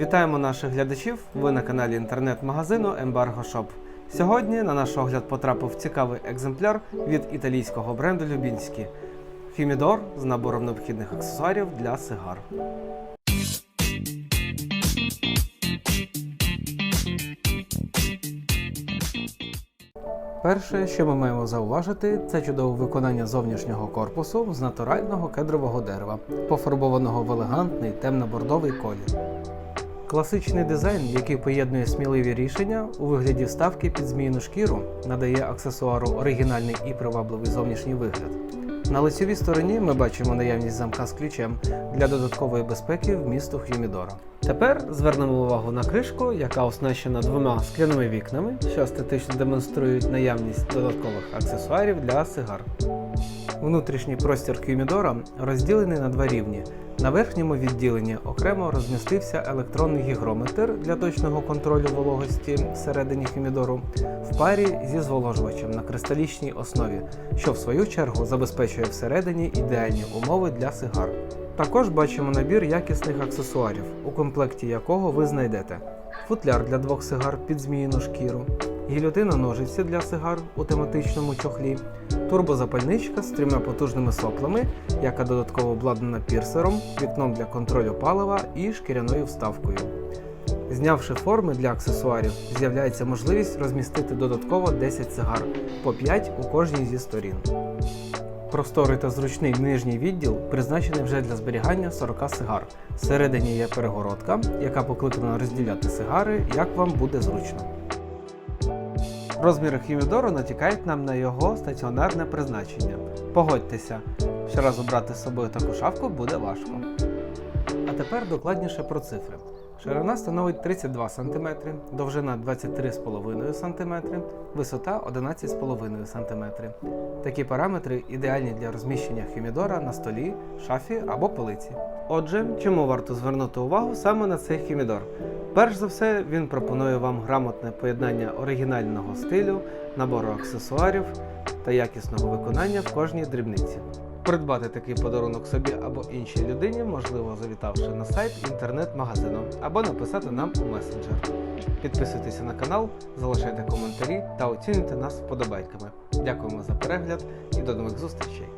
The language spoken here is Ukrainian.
Вітаємо наших глядачів. Ви на каналі інтернет-магазину Embargo Shop. Сьогодні на наш огляд потрапив цікавий екземпляр від італійського бренду Любінські Хімідор з набором необхідних аксесуарів для сигар. Перше, що ми маємо зауважити, це чудове виконання зовнішнього корпусу з натурального кедрового дерева, пофарбованого в елегантний темно-бордовий колір. Класичний дизайн, який поєднує сміливі рішення у вигляді вставки під зміїну шкіру, надає аксесуару оригінальний і привабливий зовнішній вигляд. На лицевій стороні ми бачимо наявність замка з ключем для додаткової безпеки вмісту Хюмідора. Тепер звернемо увагу на кришку, яка оснащена двома скляними вікнами, що естетично демонструють наявність додаткових аксесуарів для сигар. Внутрішній простір Хюмідора розділений на два рівні. На верхньому відділенні окремо розмістився електронний гігрометр для точного контролю вологості всередині хімідору в парі зі зволожувачем на кристалічній основі, що в свою чергу забезпечує всередині ідеальні умови для сигар. Також бачимо набір якісних аксесуарів, у комплекті якого ви знайдете футляр для двох сигар під зміїну шкіру, гільотина ножиці для сигар у тематичному чохлі, турбозапальничка з трьома потужними соплами, яка додатково обладнана пірсером, вікном для контролю палива і шкіряною вставкою. Знявши форми для аксесуарів, з'являється можливість розмістити додатково 10 сигар по 5 у кожній зі сторін. Просторий та зручний нижній відділ призначений вже для зберігання 40 сигар. Всередині є перегородка, яка покликана розділяти сигари, як вам буде зручно. Розміри хімідору натякають нам на його стаціонарне призначення. Погодьтеся, щоразу брати з собою таку шафку буде важко. А тепер докладніше про цифри. Ширина становить 32 см, довжина 23,5 см, висота 11,5 см. Такі параметри ідеальні для розміщення хімідора на столі, шафі або полиці. Отже, чому варто звернути увагу саме на цей хімідор? Перш за все, він пропонує вам грамотне поєднання оригінального стилю, набору аксесуарів та якісного виконання в кожній дрібниці. Придбати такий подарунок собі або іншій людині, можливо, завітавши на сайт інтернет-магазину або написати нам у месенджер. Підписуйтеся на канал, залишайте коментарі та оцінюйте нас вподобайками. Дякуємо за перегляд і до нових зустрічей!